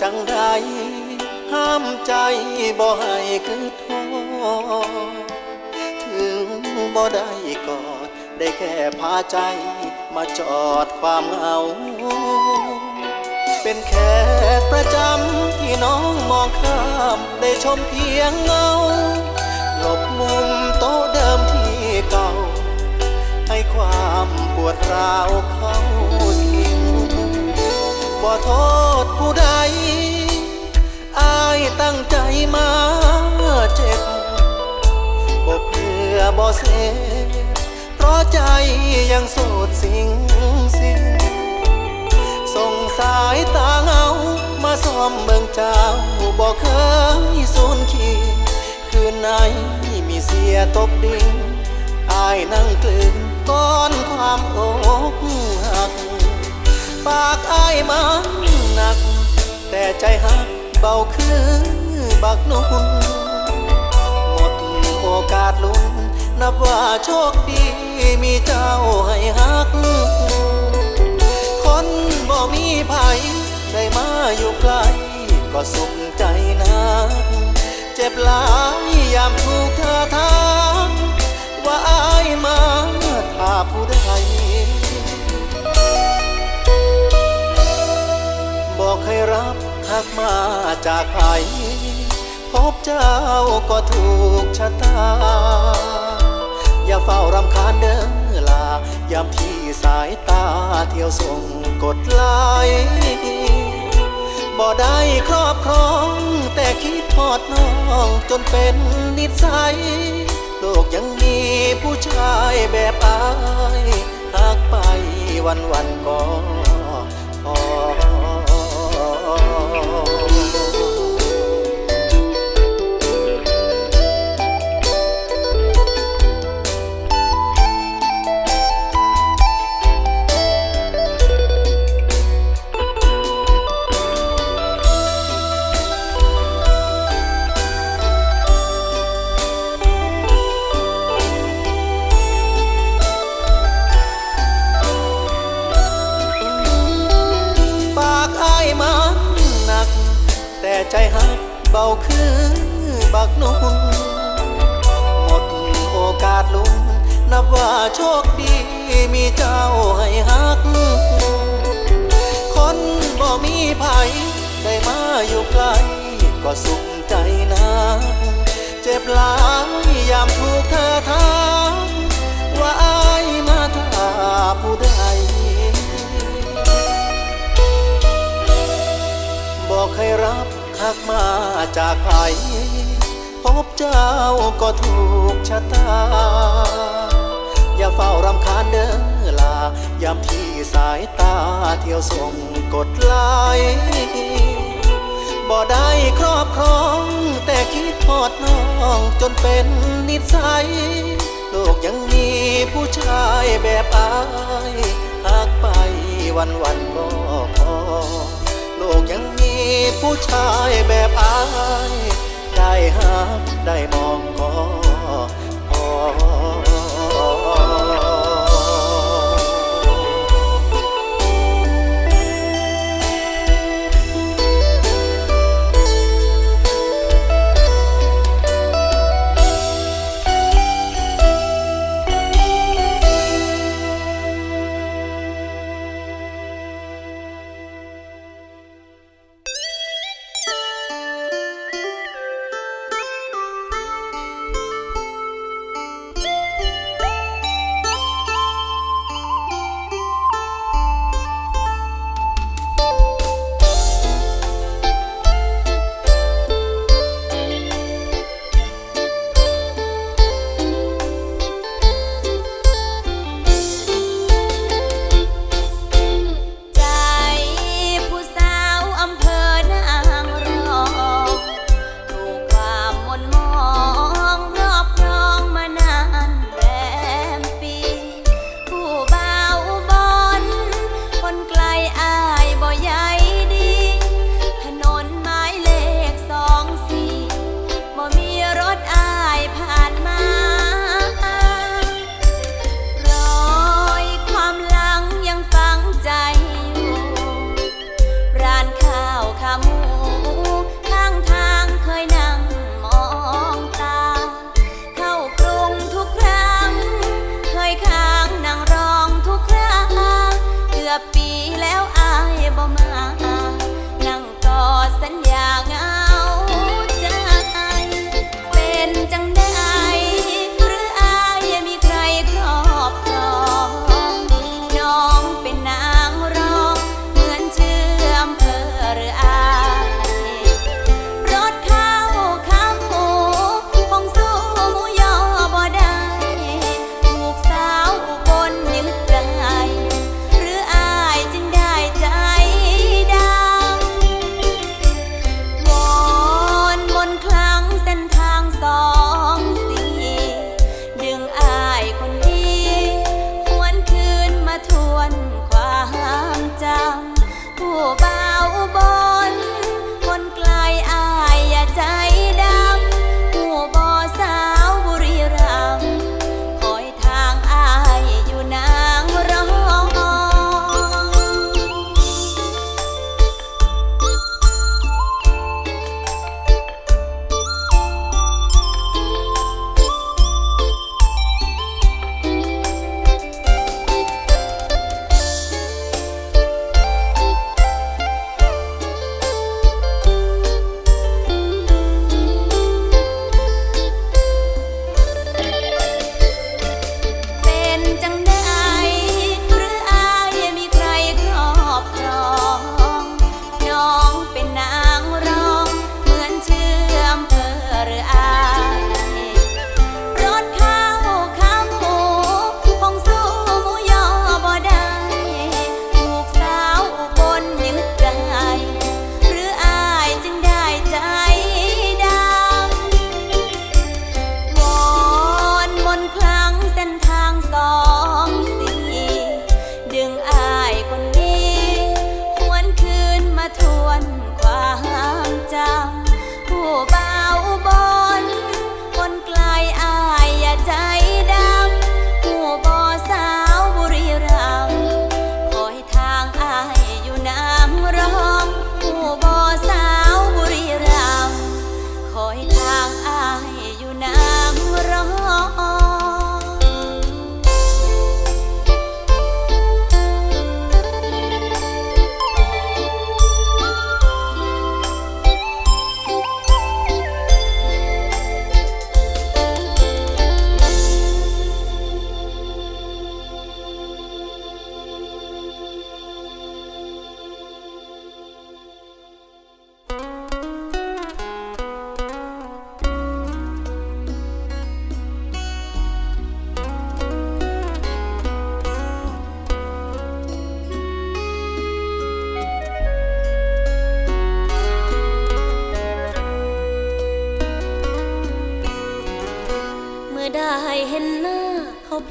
จังใดห้ามใจบ่ให้คือโทษถึงบ่ได้กอด ได้แค่พาใจมาจอดความเหงา เป็นแขกประจำที่น้องมองข้าม ได้ชมเพียงเงา หลบมุมโต๊ะเดิมที่เก่า ให้ความปวดร้าวเข้าสิงบ่โทษผู้ใดอายตั้งใจมาเจ็บบ่เพื่อบ่เสพเพราะใจยังโสดสิงสิงส่งสายตาเงามาซ่อมเมืองเจ้าบอกเคยสูญขีคืนไหนมีเสียตบดิ่งอายนั่งกลืนก้อนความอกหักปากอายมัน หนัก แต่ใจหักเบาคือบักนุ่นหมดโอกาสลุ้น นับว่าโชคดีมีเจ้าให้หัก คนบ่มีภัยได้มาอยู่ใกล ก็สุขใจนะเจ็บหลายยามถูกเธอถามว่าอายมาถ้าผู้ใด อกให้รับหักมาจากไผพบเจ้าก็ถูกชะตา อย่าเฝ้ารำคาญเด้อลายามที่สายตาเที่ยวส่งกดไลบ่ได้ครอบครอง แต่คิดทอดน้องจนเป็นนิสัยโลกยังมีผู้ชายแบบอายหากไปวันวันๆก็พ โชคดีมีเจ้าให้หัก คนบ่มีภัยได้มาอยู่ใกล ก็สุขใจนะเจ็บหลายยามถูกเธอถามว่าอายมาถ้าผู้ใดบอกให้รับหักมาจากไผพบเจ้าก็ถูกชะตา อย่าเฝ้ารำคาญเด้อลายามที่สายตาเที่ยวส่งกดไลบ่ได้ครอบครอง แต่คิดทอดน้องจนเป็นนิสัยโลกยังมีผู้ชายแบบอายหากไปวันวันก็พอ โลกยังมีผู้ชายแบบอาย ได้หักได้มองก็พอ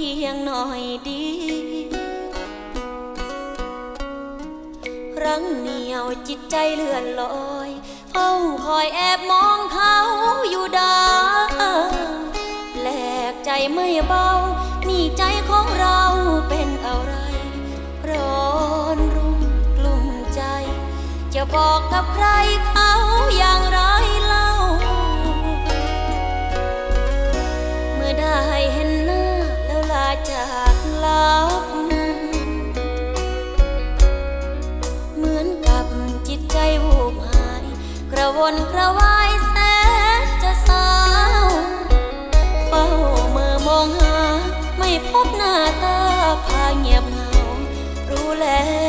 พียงหน่อยดี รั้งเหนียวจิตใจเลื่อนลอยเฝ้าคอยแอบมองเขาอยู่ดาแปลกใจไม่เบา นี่ใจของเราเป็นอะไร ร้อนรุ่มกลุ่มใจ จะบอกกับใคร วนกระวายแสนจะเศร้าเฝ้าเมื่อมองหา ไม่พบหน้าตาพาเงียบเหงา รู้แล้ว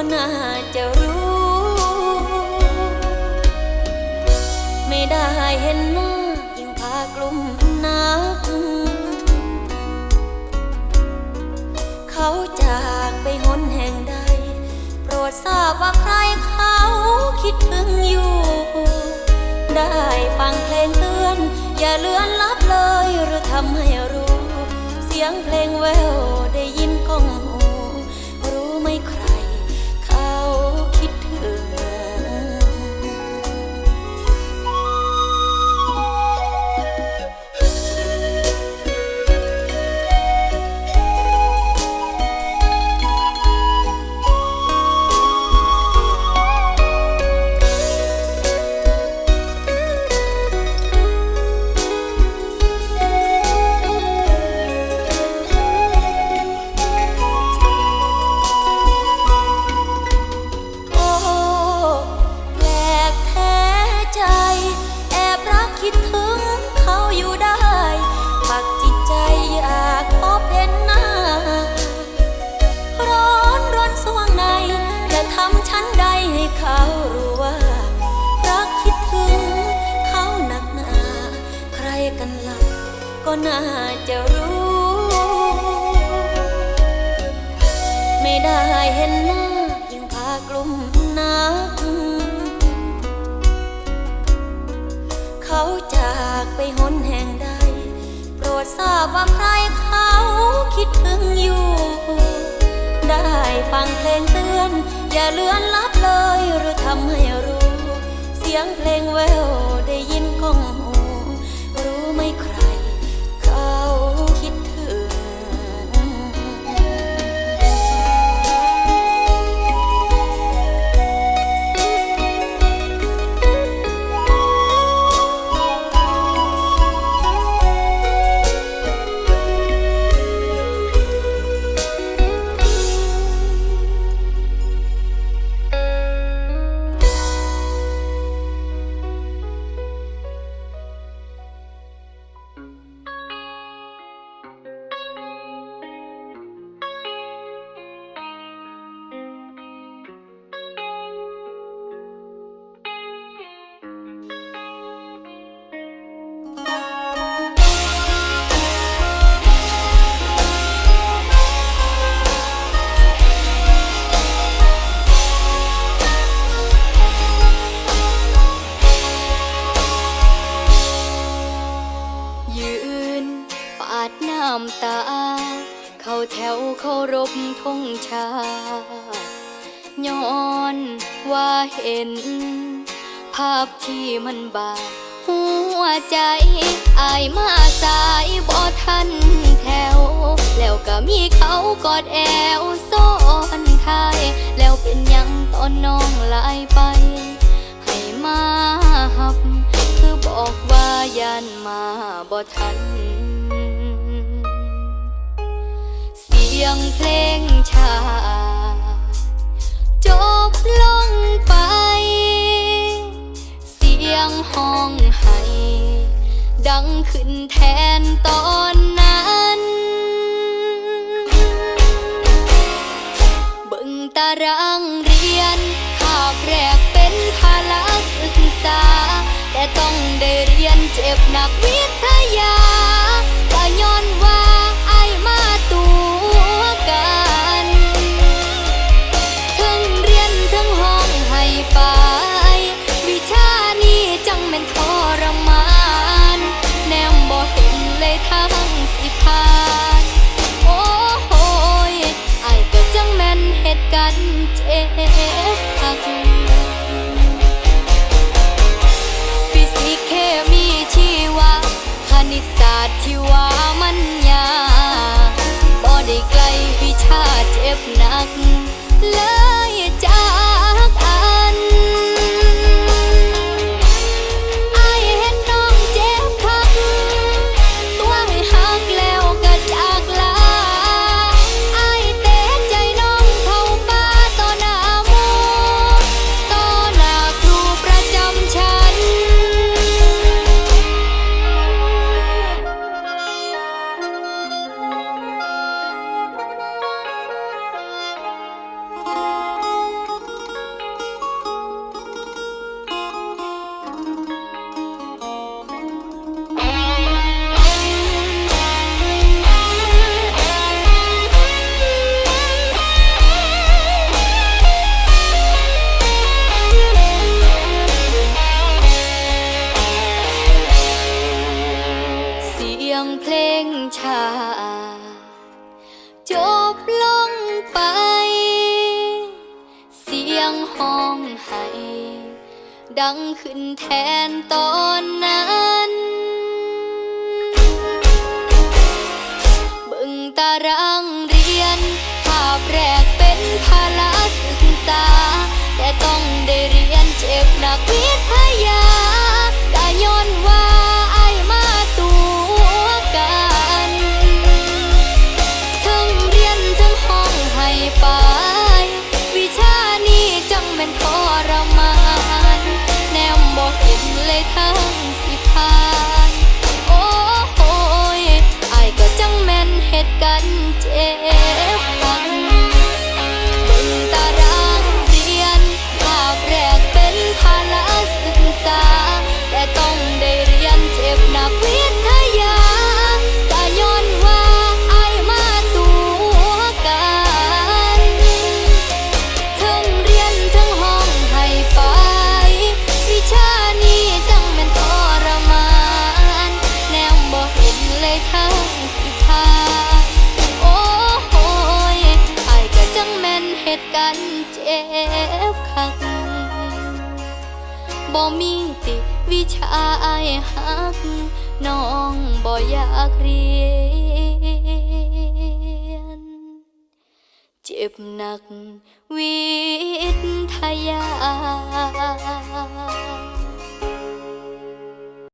ก็น่าจะรู้ ไม่ได้เห็นหน้ายิ่งพากลุ่มนัก เขาจากไปหนแห่งใด โปรดทราบว่าใครเขาคิดถึงอยู่ ได้ฟังเพลงเตือน อย่าเลือนลับเลยหรือทำให้รู้ เสียงเพลงแวว น่าจะรู้ ไม่ได้เห็นหน้ายิ่งพากลุ่มนัก เขาจากไปหนแห่งใด โปรดทราบว่าใครเขาคิดถึงอยู่ ได้ฟังเพลงเตือน อย่าเลือนลับเลยหรือทำให้รู้ เสียงเพลงแววได้ยินก้อง ภาพที่มันบาดหัวใจอายมาสายบ่ทันแถว แล้วก็มีเขากอดแอวซ้อนท้าย แล้วเป็นยังตอนน้องลายไป ให้มาหับ คือบอกว่ายันมาบ่ทัน เสียงเพลงชา ขึ้นแทนตอนนั้นบิ่งตารางเรียนคาบแรกเป็นภาระศึกษา แต่ต้องได้เรียนเจ็บหนักวิทยาก็ย้อนว่า ที่ว่ามันยากบ่ได้ไกลพี่ชาเจ็บหนักเลย ดังขึ้นแทนตอนนั้น หนักวิทยา